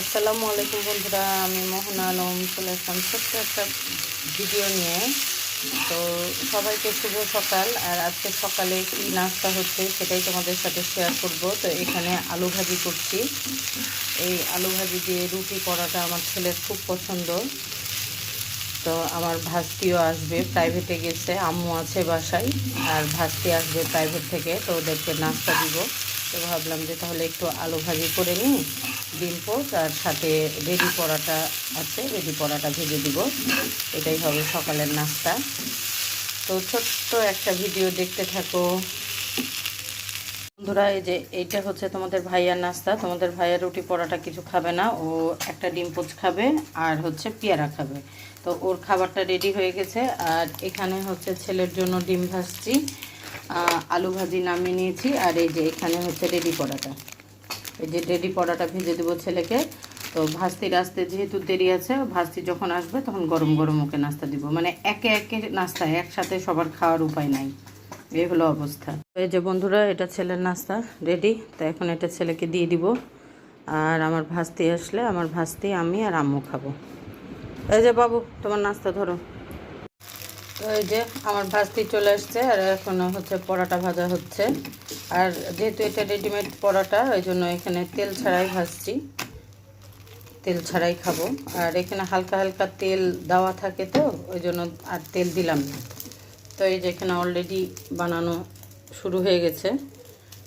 আসসালামু আলাইকুম বন্ধুরা, আমি মোহনা আলম চলে আসলাম ছোট্ট একটা ভিডিও নিয়ে। তো সবাইকে শুভ সকাল, আর আজকে সকালে কি নাস্তা হচ্ছে সেটাই তোমাদের সাথে শেয়ার করব। তো এখানে আলু ভাজি করছি। এই আলু ভাজি দিয়ে রুটি করাটা আমার ছেলের খুব পছন্দ। তো আমার ভাস্তিও আসবে প্রাইভেটে গেছে, আম্মু আছে বাসায়, আর ভাস্তি আসবে প্রাইভেট থেকে, তো ওদেরকে নাস্তা দিব। তো ভাবলাম যে তাহলে একটু আলু ভাজি করে নিই। ডিম পোস্ট আর সাথে রেডি পরাটা আছে, রেডি পরাটা ভেজে দিব। এটাই হবে সকালের নাস্তা। তো ছোট্ট একটা ভিডিও দেখতে থাকো। বন্ধুরা, এই যে এইটা হচ্ছে তোমাদের ভাইয়ার নাস্তা। তোমাদের ভাইয়ার রুটি পরাটা কিছু খাবে না, ও একটা ডিম পোচ খাবে আর হচ্ছে পেয়ারা খাবে। তো ওর খাবারটা রেডি হয়ে গেছে। আর এখানে হচ্ছে ছেলের জন্য ডিম ভাজছি। আলু ভাজি নামিয়ে নিয়েছি। আর এই যে এখানে হচ্ছে রেডি পরাটা। এই যে রেডি পরাটা ভেজে দেবো ছেলেকে। তো ভাস্তির আসতে যেহেতু দেরি আছে, ভাস্তি যখন আসবে তখন গরম গরম ওকে নাস্তা দিব। মানে একে একে নাস্তা, একসাথে সবার খাওয়ার উপায় নাই। এই হলো অবস্থা। এই যে বন্ধুরা, এটা ছেলের নাস্তা, রেডি। তো এখন এটা ছেলেকে দিয়ে দিব। আর আমার ভাস্তি আসলে, আমার ভাস্তি, আমি আর আম্মু খাব। এই যে বাবু, তোমার নাস্তা ধরো। তো এই যে আমার ভাস্তি চলে আসছে, আর এখন হচ্ছে পরোটা ভাজা হচ্ছে। আর যেহেতু এটা রেডিমেড পরোটা ওই জন্য এখানে তেল ছাড়াই ভাজছি। তেল ছাড়াই খাব। আর এখানে হালকা হালকা তেল দেওয়া থাকে তো ওই জন্য আর তেল দিলাম না। তো এই যে এখানে অলরেডি বানানো শুরু হয়ে গেছে।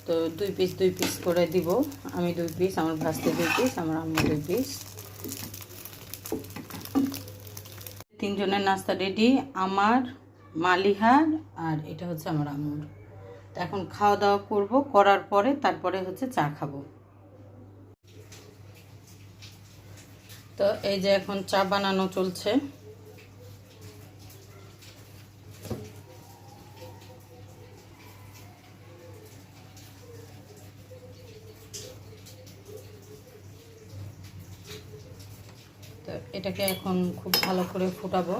তো দুই পিস দুই পিস করে দিব। আমি দুই পিস আমার ভাস্তে দুই পিস আমার আম্মু দুই পিস তিনজনের নাস্তা রেডি আমার, মালিহার, আর এটা হচ্ছে আমার আম্মুর। এখন খাওয়া দাওয়া করব, করার পরে তারপরে হচ্ছে চা খাব। তো এই যে এখন চা বানানো চলছে। তো এটাকে এখন খুব ভালো করে ফুটাবো।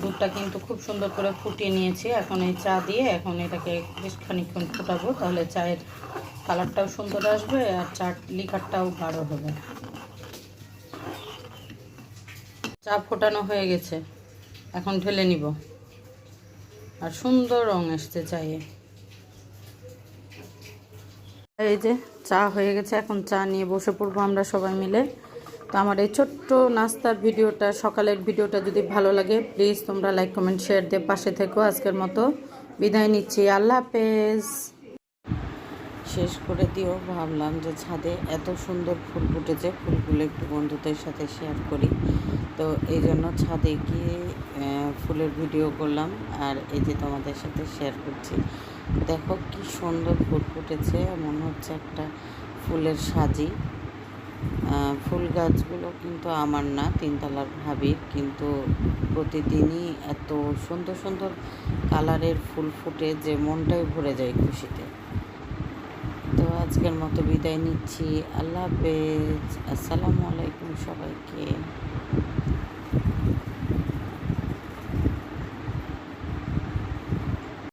দুধটা কিন্তু খুব সুন্দর করে ফুটিয়ে নিয়েছি। এখন এই চা দিয়ে এখন এটাকে বেশ খানিকক্ষণ ফুটাবো, তাহলে চায়ের কালারটাও সুন্দর আসবে আর চার লিকারটাও গাঢ় হবে। চা ফোটানো হয়ে গেছে। এখন ঢেলে নিব। আর সুন্দর রং এসছে চায়ে। এই যে চা হয়ে গেছে, এখন চা নিয়ে বসে পড়ব আমরা সবাই মিলে। তো আমার এই ছোট্ট নাস্তার ভিডিওটা, সকালের ভিডিওটা যদি ভালো লাগে প্লিজ তোমরা লাইক কমেন্ট শেয়ার দিয়ে পাশে থেকো। আজকের মতো বিদায় নিচ্ছি। আল্লাহ হাফেজ। শেষ করে দিও, ভাবলাম যে ছাদে এত সুন্দর ফুল ফুটেছে, ফুলগুলো একটু বন্ধুদের সাথে শেয়ার করি। তো এই জন্য ছাদে গিয়ে ফুলের ভিডিও করলাম আর এই যে তোমাদের সাথে শেয়ার করছি। দেখো কি সুন্দর ফুল ফুটেছে, মনে হচ্ছে একটা ফুলের সাজি। ফুল গাছগুলো কিন্তু আমার না, তিনতলার ভাবির। কিন্তু প্রতিদিনই এত সুন্দর সুন্দর কালারের ফুল ফুটে যে মনটাই ভরে যায় খুশিতে। তো আজকের মতো বিদায় নিচ্ছি। আল্লাহ হাফেজ। আসসালামু আলাইকুম সবাইকে।